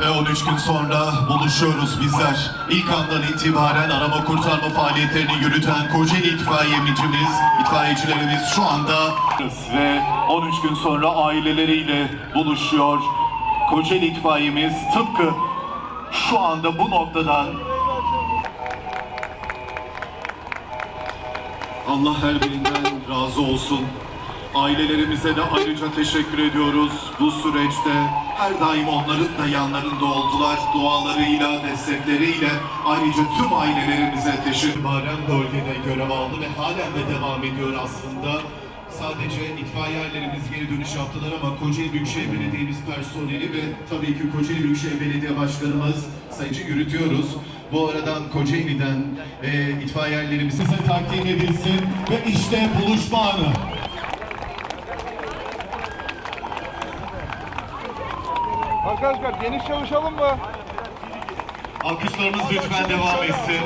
Ve 13 gün sonra buluşuyoruz bizler. İlk andan itibaren arama kurtarma faaliyetlerini yürüten Kocaeli itfaiye emicimiz, itfaiyecilerimiz şu anda ve 13 gün sonra aileleriyle buluşuyor. Kocaeli itfaiyemiz tıpkı şu anda bu noktadan Allah her birinden razı olsun. Ailelerimize de ayrıca teşekkür ediyoruz. Bu süreçte her daim onların da yanlarında oldular. Dualarıyla, destekleriyle ayrıca tüm ailelerimize teşekkür Baren bölgede görev aldı ve halen de devam ediyor aslında. Sadece itfaiyelerimiz geri dönüş yaptılar ama Kocaeli Büyükşehir Belediye'miz personeli ve tabii ki Kocaeli Büyükşehir Belediye Başkanımız sayıcı yürütüyoruz. Bu aradan Kocaeli'den e, itfaiyelerimiz size takdim edilsin ve işte buluşma anı. Arkadaşlar geniş çalışalım mı? Alkışlarımız lütfen devam etsin.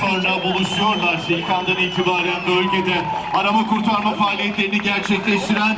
Sonra buluşuyorlar ilk andan itibaren bölgede arama kurtarma faaliyetlerini gerçekleştiren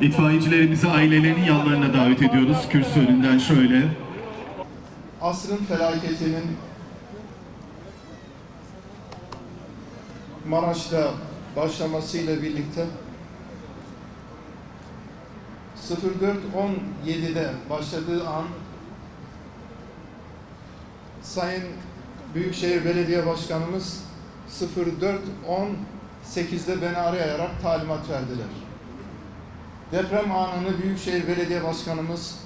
itfaiyecilerimizi ailelerinin yanlarına davet ediyoruz. Kürsü önünden şöyle. asrın felaketinin Maraş'ta başlamasıyla birlikte 04.17'de başladığı an Sayın Büyükşehir Belediye Başkanımız 04.18'de beni arayarak talimat verdiler. Deprem anını Büyükşehir Belediye Başkanımız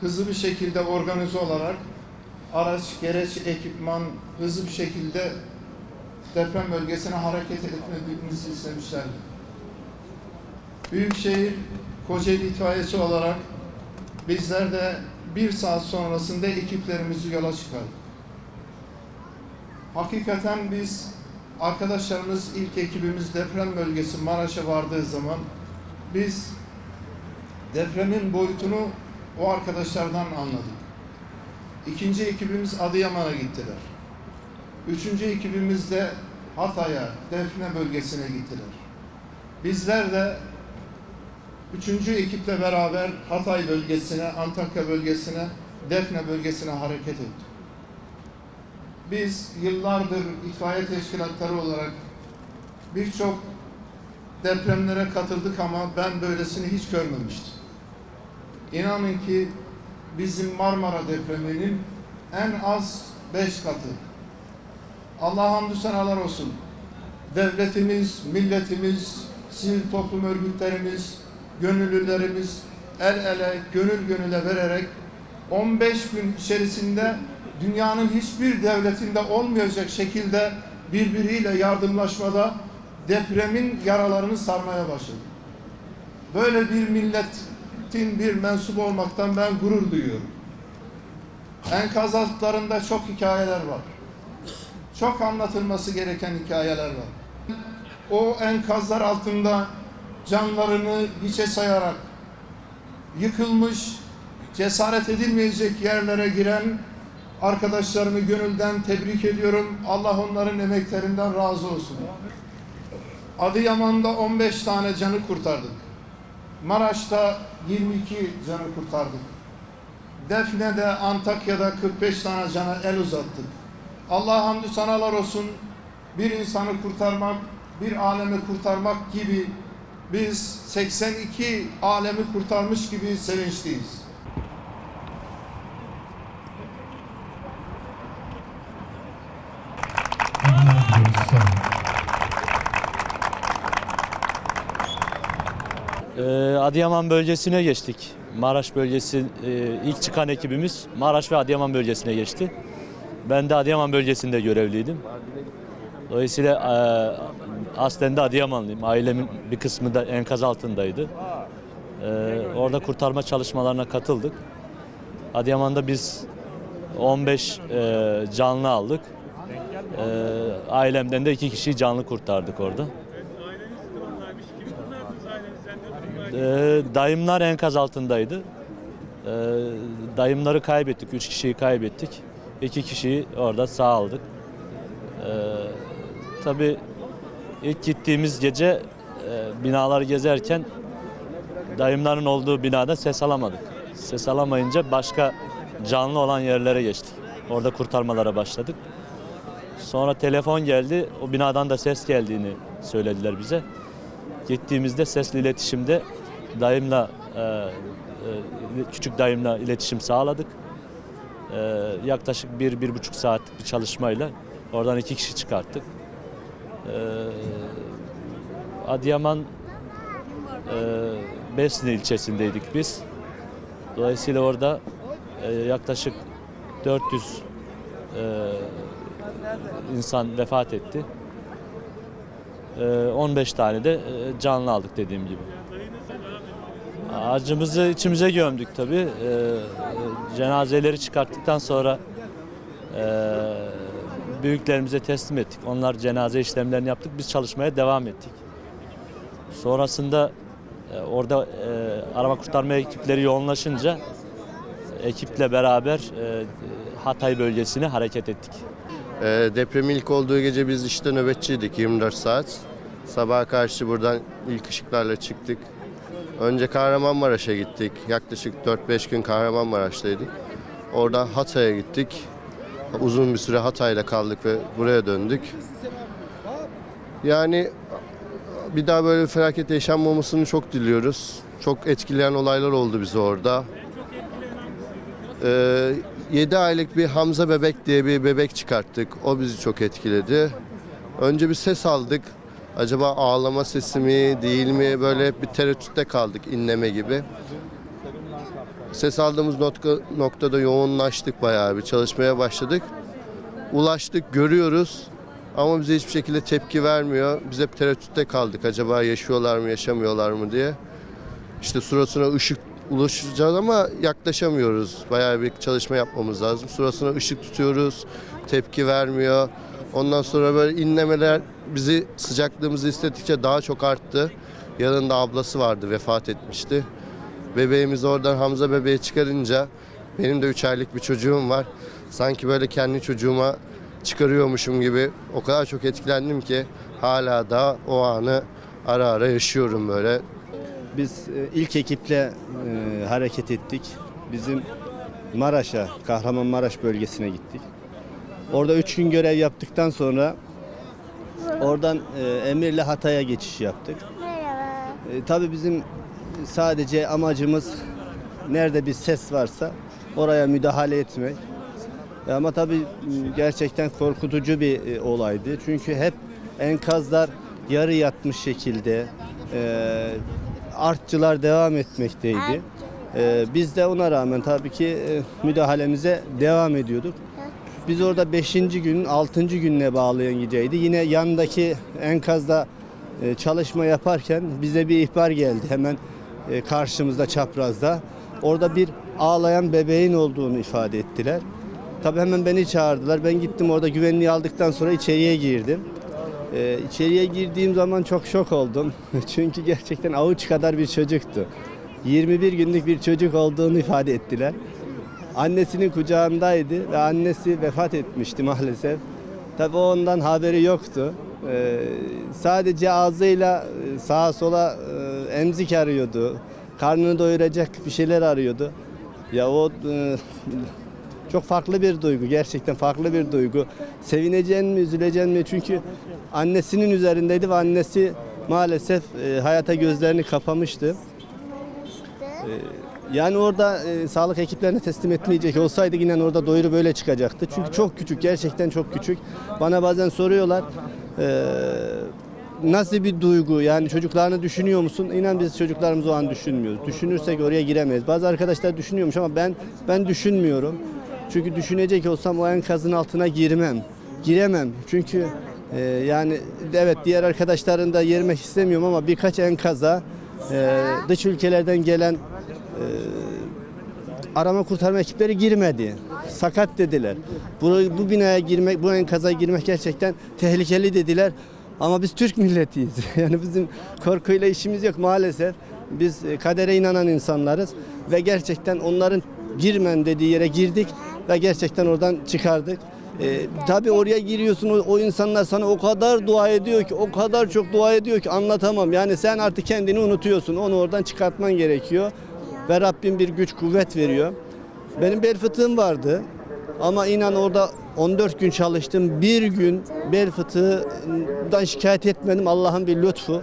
hızlı bir şekilde organize olarak araç, gereç, ekipman hızlı bir şekilde deprem bölgesine hareket etmemizi istemişlerdi. Büyükşehir Kocaeli İtfaiyesi olarak bizler de bir saat sonrasında ekiplerimizi yola çıkardık. Hakikaten biz arkadaşlarımız ilk ekibimiz deprem bölgesi Maraş'a vardığı zaman biz depremin boyutunu o arkadaşlardan anladık. İkinci ekibimiz Adıyaman'a gittiler. Üçüncü ekibimiz de Hatay'a, Defne bölgesine gittiler. Bizler de üçüncü ekiple beraber Hatay bölgesine, Antakya bölgesine, Defne bölgesine hareket ettik. Biz yıllardır itfaiye teşkilatları olarak birçok depremlere katıldık ama ben böylesini hiç görmemiştim. İnanın ki bizim Marmara depreminin en az beş katı. Allah hamdü senalar olsun. Devletimiz, milletimiz, sivil toplum örgütlerimiz, gönüllülerimiz el ele, gönül gönüle vererek 15 gün içerisinde dünyanın hiçbir devletinde olmayacak şekilde birbiriyle yardımlaşmada depremin yaralarını sarmaya başladı. Böyle bir milletin bir mensubu olmaktan ben gurur duyuyorum. Enkaz altlarında çok hikayeler var. Çok anlatılması gereken hikayeler var. O enkazlar altında canlarını hiçe sayarak yıkılmış, cesaret edilmeyecek yerlere giren arkadaşlarımı gönülden tebrik ediyorum. Allah onların emeklerinden razı olsun. Adıyaman'da 15 tane canı kurtardık. Maraş'ta 22 canı kurtardık. Defne'de, Antakya'da 45 tane cana el uzattık. Allah hamdü sanalar olsun. Bir insanı kurtarmak, bir alemi kurtarmak gibi biz 82 alemi kurtarmış gibi sevinçliyiz. Ee, Adıyaman bölgesine geçtik. Maraş bölgesi e, ilk çıkan ekibimiz Maraş ve Adıyaman bölgesine geçti. Ben de Adıyaman bölgesinde görevliydim. Dolayısıyla e, aslen de Adıyamanlıyım. Ailemin bir kısmı da enkaz altındaydı. E, orada kurtarma çalışmalarına katıldık. Adıyaman'da biz 15 e, canlı aldık. E, ailemden de iki kişiyi canlı kurtardık orada. E, dayımlar enkaz altındaydı. E, dayımları kaybettik, üç kişiyi kaybettik. İki kişiyi orada sağ aldık. E, tabii ilk gittiğimiz gece e, binaları gezerken dayımların olduğu binada ses alamadık. Ses alamayınca başka canlı olan yerlere geçtik. Orada kurtarmalara başladık. Sonra telefon geldi. O binadan da ses geldiğini söylediler bize. Gittiğimizde sesli iletişimde dayımla e, e, küçük dayımla iletişim sağladık. E, yaklaşık bir, bir buçuk saatlik bir çalışmayla oradan iki kişi çıkarttık. E, Adıyaman e, Besni ilçesindeydik biz. Dolayısıyla orada e, yaklaşık 400 e, insan vefat etti. E, 15 tane de e, canlı aldık dediğim gibi. Acımızı içimize gömdük tabii. E, e, cenazeleri çıkarttıktan sonra e, büyüklerimize teslim ettik. Onlar cenaze işlemlerini yaptık. Biz çalışmaya devam ettik. Sonrasında e, orada arama kurtarma ekipleri yoğunlaşınca ekiple beraber Hatay bölgesine hareket ettik. Ee, deprem ilk olduğu gece biz işte nöbetçiydik 24 saat. Sabaha karşı buradan ilk ışıklarla çıktık. Önce Kahramanmaraş'a gittik. Yaklaşık 4-5 gün Kahramanmaraş'taydık. Oradan Hatay'a gittik. Uzun bir süre Hatay'da kaldık ve buraya döndük. Yani bir daha böyle bir felaket yaşanmamasını çok diliyoruz. Çok etkileyen olaylar oldu bizi orada. Ee, 7 aylık bir Hamza bebek diye bir bebek çıkarttık. O bizi çok etkiledi. Önce bir ses aldık. Acaba ağlama sesi mi değil mi böyle hep bir tereddütte kaldık inleme gibi. Ses aldığımız nokta, noktada yoğunlaştık bayağı bir çalışmaya başladık. Ulaştık görüyoruz ama bize hiçbir şekilde tepki vermiyor. Biz hep tereddütte kaldık acaba yaşıyorlar mı yaşamıyorlar mı diye. İşte suratına ışık ulaşacağız ama yaklaşamıyoruz. Bayağı bir çalışma yapmamız lazım. Suratına ışık tutuyoruz, tepki vermiyor. Ondan sonra böyle inlemeler bizi sıcaklığımızı hissettikçe daha çok arttı. Yanında ablası vardı, vefat etmişti. Bebeğimizi oradan Hamza bebeği çıkarınca benim de 3 aylık bir çocuğum var. Sanki böyle kendi çocuğuma çıkarıyormuşum gibi o kadar çok etkilendim ki hala da o anı ara ara yaşıyorum böyle. Biz e, ilk ekiple hareket ettik. Bizim Maraş'a, Kahramanmaraş bölgesine gittik. Orada üç gün görev yaptıktan sonra oradan e, Emir'le Hatay'a geçiş yaptık. E, tabii bizim sadece amacımız nerede bir ses varsa oraya müdahale etmek. E, Ama tabii gerçekten korkutucu bir e, olaydı. Çünkü hep enkazlar yarı yatmış şekilde e, artçılar devam etmekteydi. E, biz de ona rağmen tabii ki e, müdahalemize devam ediyorduk. Biz orada 5. gün 6. gününe bağlayan geceydi. Yine yanındaki enkazda e, çalışma yaparken bize bir ihbar geldi hemen e, karşımızda çaprazda. Orada bir ağlayan bebeğin olduğunu ifade ettiler. Tabii hemen beni çağırdılar. Ben gittim orada güvenliği aldıktan sonra içeriye girdim. Ee, içeriye girdiğim zaman çok şok oldum. Çünkü gerçekten avuç kadar bir çocuktu. 21 günlük bir çocuk olduğunu ifade ettiler. Annesinin kucağındaydı ve annesi vefat etmişti maalesef. Tabii o ondan haberi yoktu. Ee, sadece ağzıyla e, sağa sola e, emzik arıyordu. Karnını doyuracak bir şeyler arıyordu. Ya o e, çok farklı bir duygu. Gerçekten farklı bir duygu. Sevineceğin mi, üzüleceksin mi? Çünkü annesinin üzerindeydi ve annesi maalesef e, hayata gözlerini kapamıştı. E, yani orada e, sağlık ekiplerine teslim etmeyecek olsaydı yine orada doyuru böyle çıkacaktı. Çünkü çok küçük, gerçekten çok küçük. Bana bazen soruyorlar. e, nasıl bir duygu yani çocuklarını düşünüyor musun? İnan biz çocuklarımızı o an düşünmüyoruz. Düşünürsek oraya giremeyiz. Bazı arkadaşlar düşünüyormuş ama ben ben düşünmüyorum. Çünkü düşünecek olsam o enkazın altına girmem. Giremem. Çünkü Ee, yani evet diğer arkadaşların da yermek istemiyorum ama birkaç enkaza e, dış ülkelerden gelen e, arama kurtarma ekipleri girmedi. Sakat dediler. Bu, bu binaya girmek, bu enkaza girmek gerçekten tehlikeli dediler. Ama biz Türk milletiyiz. Yani bizim korkuyla işimiz yok maalesef. Biz e, kadere inanan insanlarız ve gerçekten onların girmen dediği yere girdik ve gerçekten oradan çıkardık. E, tabii oraya giriyorsun o, o insanlar sana o kadar dua ediyor ki o kadar çok dua ediyor ki anlatamam. Yani sen artık kendini unutuyorsun. Onu oradan çıkartman gerekiyor. Ve Rabbim bir güç kuvvet veriyor. Benim bel fıtığım vardı. Ama inan orada 14 gün çalıştım. Bir gün bel fıtığından şikayet etmedim. Allah'ın bir lütfu.